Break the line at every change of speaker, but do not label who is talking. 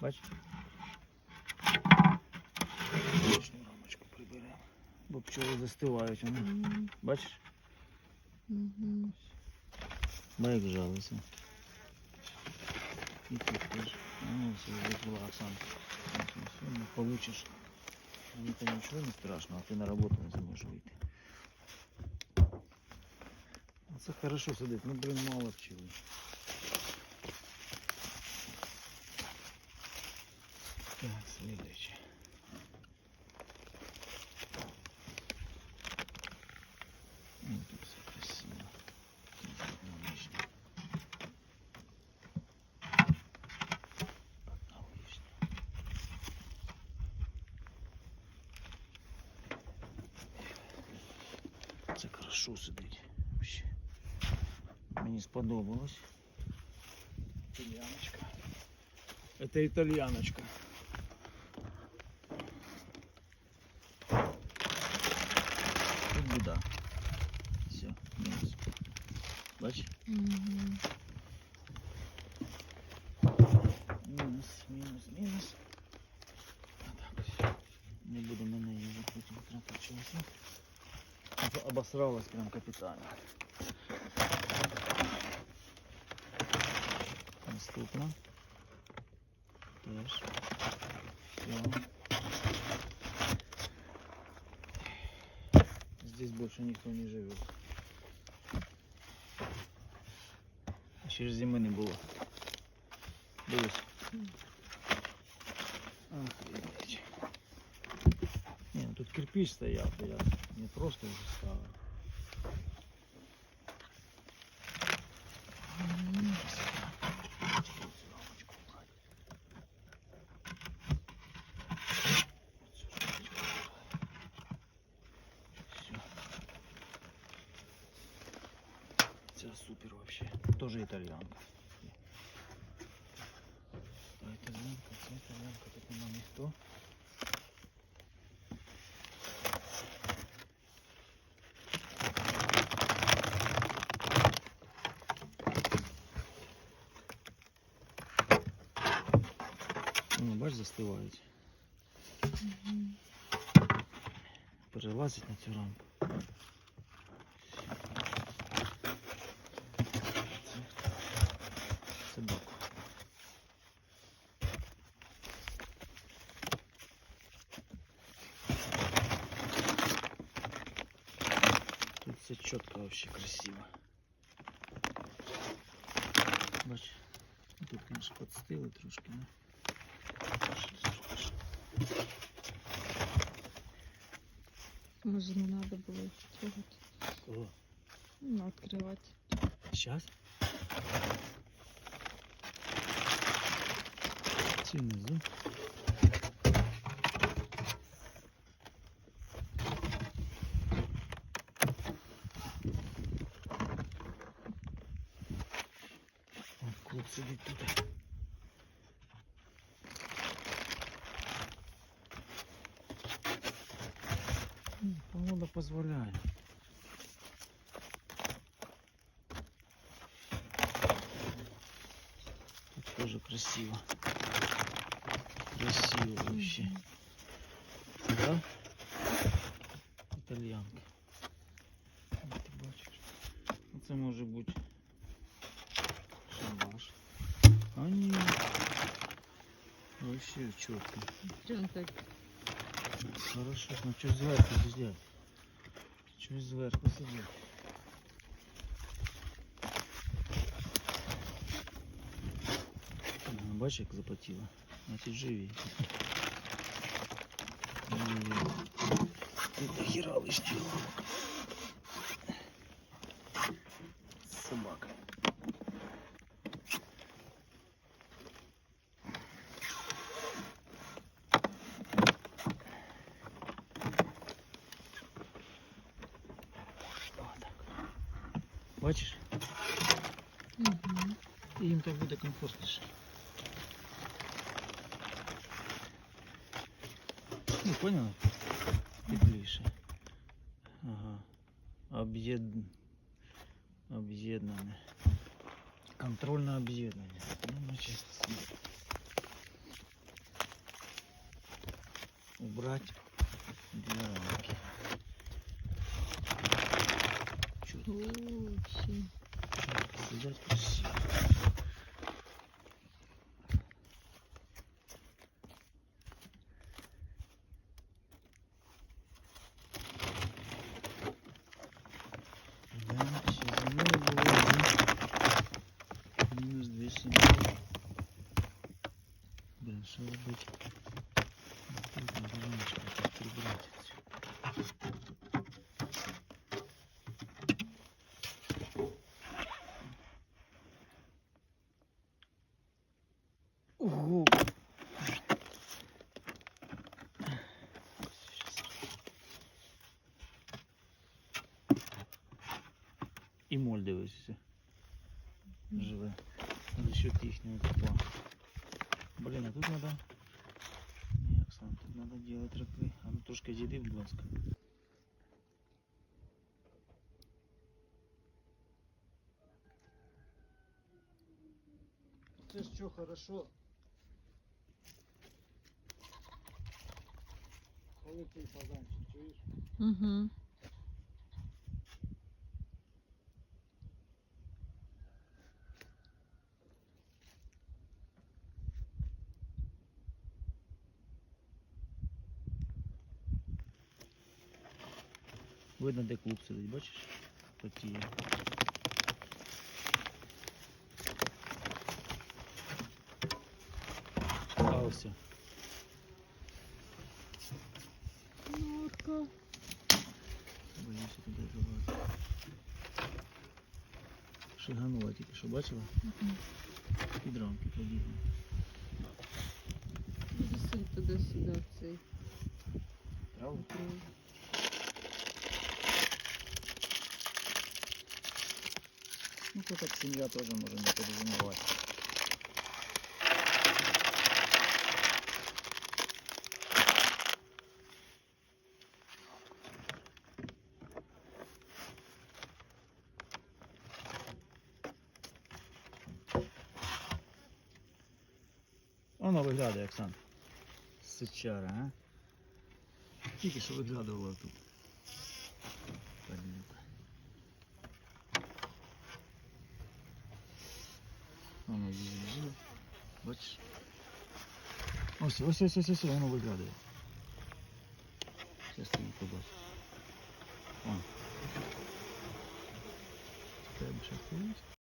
Бач? Лишню рамочку приберемо. Бо пчоли застивають вони.
М,
Бачиш?
мгм.
Байк жалується. І тут теж. Ну, все, визвала Оксана. Сьогодні получиш. Мені то нічого не страшно, а ти на роботу не зможеш вийти. А Це хорошо сидить, ну блин, мало пчели. хорошо сидить. Вообще. Мені сподобалось. Итальяночка. Это итальяночка. Тут беда. Все, минус. Бачиш?
Мгм.
Мінус, мінус, мінус. А так, все. Не буду на неї вже потім тратити часу. Об- Обосралась прям капітально. Наступна. Теж. Все. Здесь больше никто не живет. Ще ж зими не було. Дивись. Не, ну тут кирпич стоял, то я не просто уже. Це супер вообще. Тоже итальянка. А итальянка, итальянка, тут нема ніхто. Ну, бач, застивають.
мгм.
Перелазить на цю рамку. Це чітко вообще красиво. Бач, тут, конечно, подстили трошки, ну. Що зробиш?
Може не треба було їх трогати.
Кого?
Ну, відкривати.
Сейчас? Ці внизу. Вон клуб сидить тут. Ну, Погода позволяет. Тут тоже красиво. Красиво вообще.
Мгм.
Да? Італьянка. Ну, Ти бачиш. Ну, Це може бути шабаш. А ні. Вообще чітко.
Прям так.
Хорошо, ну что зверху Чого зверху сидять? Ага, Бачиш, як запотіло? Значить живі. Ой-ой-ой. Тут дохера лишнього. Бачиш?
Мгм.
І їм так буде комфортніше. Ну, поняли? Тепліше. Ага. Об'єд... Об'єднане. Контрольне об'єднання. Ну, значить, убрать для
Очень.
сидят красиво. Да, ще зимою було вже мінус 200 Блин, що робити? Тут надо рамочку так прибрати. Ого! І моль дивишся. Живе. За счет їхнього тепла. Блин, а тут надо... Не, Оксан, тут надо делать ракви. А ну трошки зійди, будь ласка. Це ж що, хорошо. Коли цей фазанчик, чуєш?
Угу.
Видно, де клуб сидить, бачиш? Потіє. А ось.
Норка.
Боюся туди давати. Шиганула тільки що, бачила?
Мгм.
Під рамки побігла.
Засунь туди-сюди цей
Правда?
круг.
Ну то так сім'я теж може не подозумувати. Воно виглядає, Оксан. Сичара, а? Тільки що виглядувала тут. Воно зіжила. Бачиш? Ось, ось, ось, ось, ось, воно виглядає. Зараз тобі побачиш.